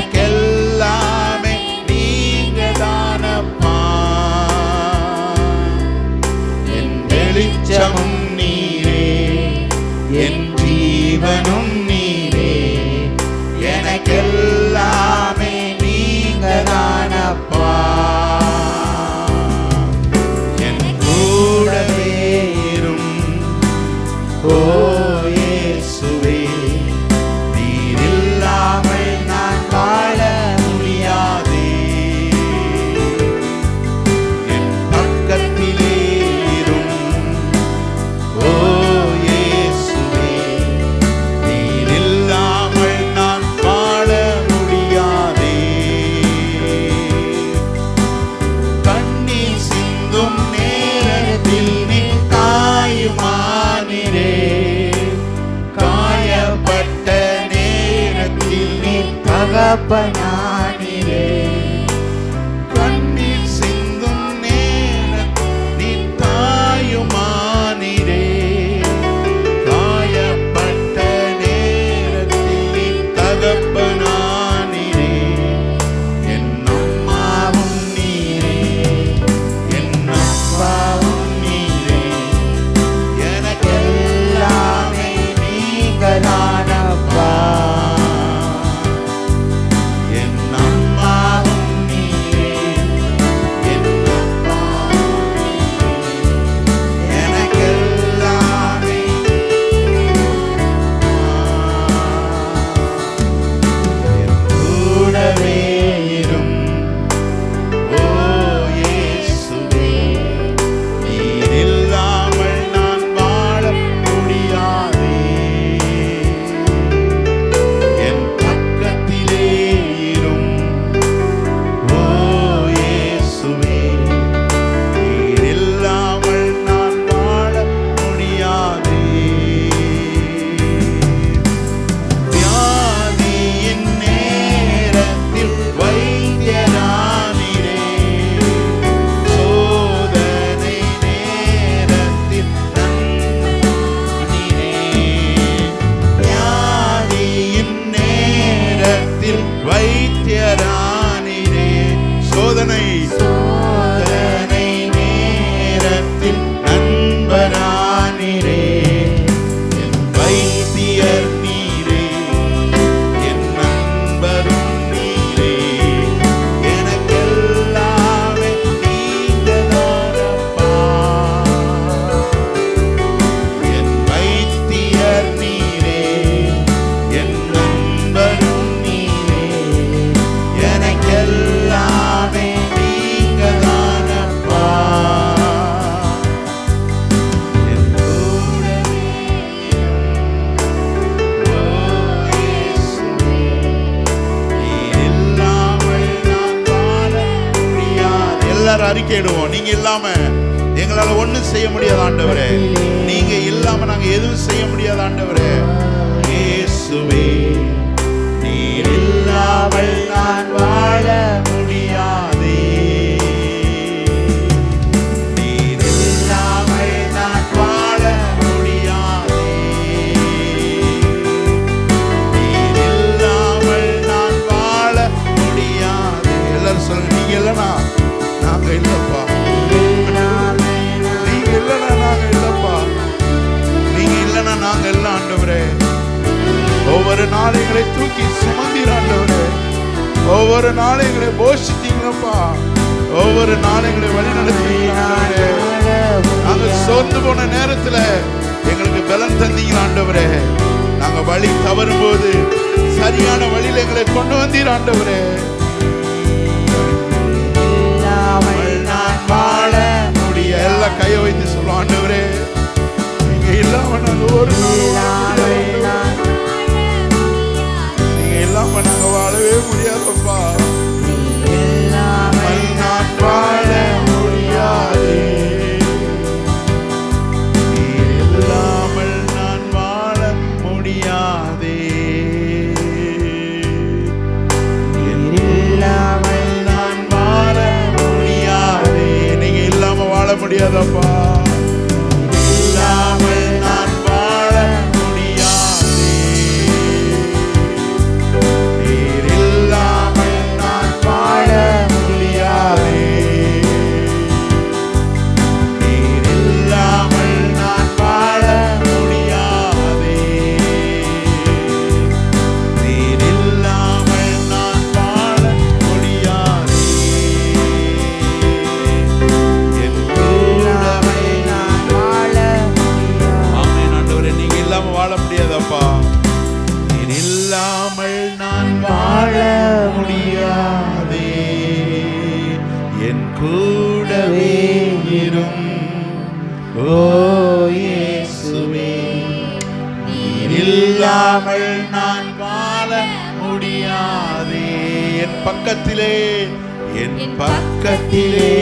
hay எல்லாரும் அறிக்கையிடுவோம். நீங்க இல்லாம எங்களால ஒண்ணும் செய்ய முடியாது ஆண்டவரே. நீங்க இல்லாம நாங்க எதுவும் செய்ய முடியாது ஆண்டவரே. இயேசுவே நீர் இல்லாமல் நான் வாழ நாளும் எங்களை போஷித்தீங்களப்பா ஒவ்வொரு நாளும் எங்களை வழி நடத்துவீங்களே நாங்கள் சோர்ந்து போன நேரத்தில் எங்களுக்கு பலன் தந்தீங்க ஆண்டவரே. நாங்கள் வழி தவறும் போது சரியான வழியில் எங்களை கொண்டு வந்தீர் ஆண்டவரே. வாழ முடிய எல்லாம் கையை வைத்து சொல்லுவோம் ஆண்டவரே நீங்க இல்லாம நாங்கள் ஒரு கூடவே இரும் ஓயேசுவே நீர் இல்லாமல் நான் வாழ முடியாதே என் பக்கத்திலே என் பக்கத்திலே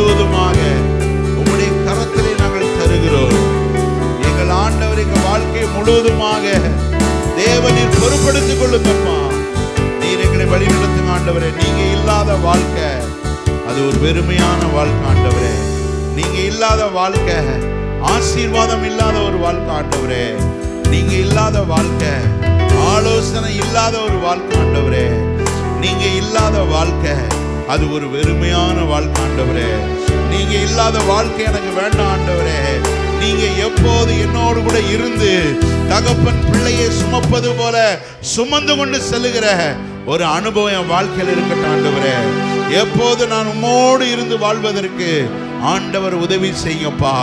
முழுவதுமாக உங்களுடைய கரத்திலே நாங்கள் தருகிறோம். எங்கள் ஆண்டவர் எங்கள் வாழ்க்கை முழுவதுமாக தேவனில் பொறுப்படுத்திக் கொள்ளுங்கம்மா நீர் எங்களை வழிநடத்துங்க ஆண்டவரே. நீங்க இல்லாத வாழ்க்கை அது ஒரு பெருமையான வாழ்க்கை ஆண்டவரே. நீங்க இல்லாத வாழ்க்கை ஆசீர்வாதம் இல்லாத ஒரு வாழ்க்கை ஆண்டவரே. நீங்க இல்லாத வாழ்க்கை ஆலோசனை இல்லாத ஒரு வாழ்க்கை ஆண்டவரே. நீங்க இல்லாத வாழ்க்கை அது ஒரு வெறுமையான வாழ்க்கை ஆண்டவரே. நீங்க இல்லாத வாழ்க்கை எனக்கு வேண்டாம் ஆண்டவரே. நீங்க எப்போது என்னோடு கூட இருந்து தகப்பன் பிள்ளையை சுமப்பது போல சுமந்து கொண்டு செல்லுகிற ஒரு அனுபவம் என் வாழ்க்கையில் இருக்கட்டும் ஆண்டவரே. எப்போது நான் உம்மோடு இருந்து வாழ்வதற்கு ஆண்டவர் உதவி செய்யப்பா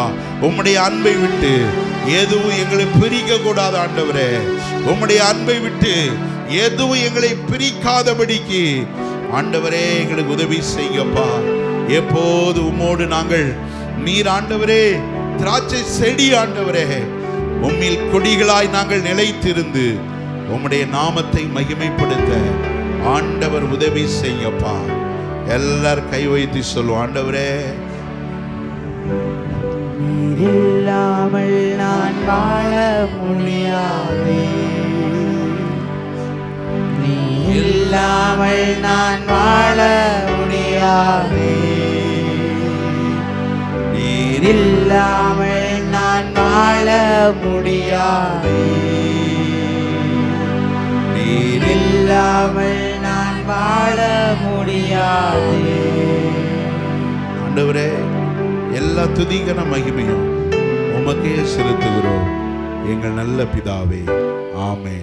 உம்முடைய அன்பை விட்டு எதுவும் எங்களை பிரிக்க கூடாது ஆண்டவரே. உம்முடைய அன்பை விட்டு எதுவும் எங்களை பிரிக்காதபடிக்கு ஆண்டவரே எங்களுக்கு உதவி செய்யப்பா எப்போது உம்மோடு நாங்கள் நீர் ஆண்டவரே திராட்சை செடி ஆண்டவரே உம்மில் கொடிகளாய் நாங்கள் நிலைத்திருந்து உம்முடைய நாமத்தை மகிமைப்படுத்த ஆண்டவர் உதவி செய்யப்பா எல்லாரும் கை வைத்து சொல்லுவோம் ஆண்டவரே இல்லாமல் நான் வாழ முடியாதே. இல்லாமல் நான் வாழ முடியாது. நீர் இல்லாமல் நான் வாழ முடியாது. நீர் இல்லாமல் நான் வாழ முடியாது. ஆண்டவரே எல்லா துதிகன மகிமையும் உமக்கே செலுத்துகிறோம். எங்கள் நல்ல பிதாவே ஆமே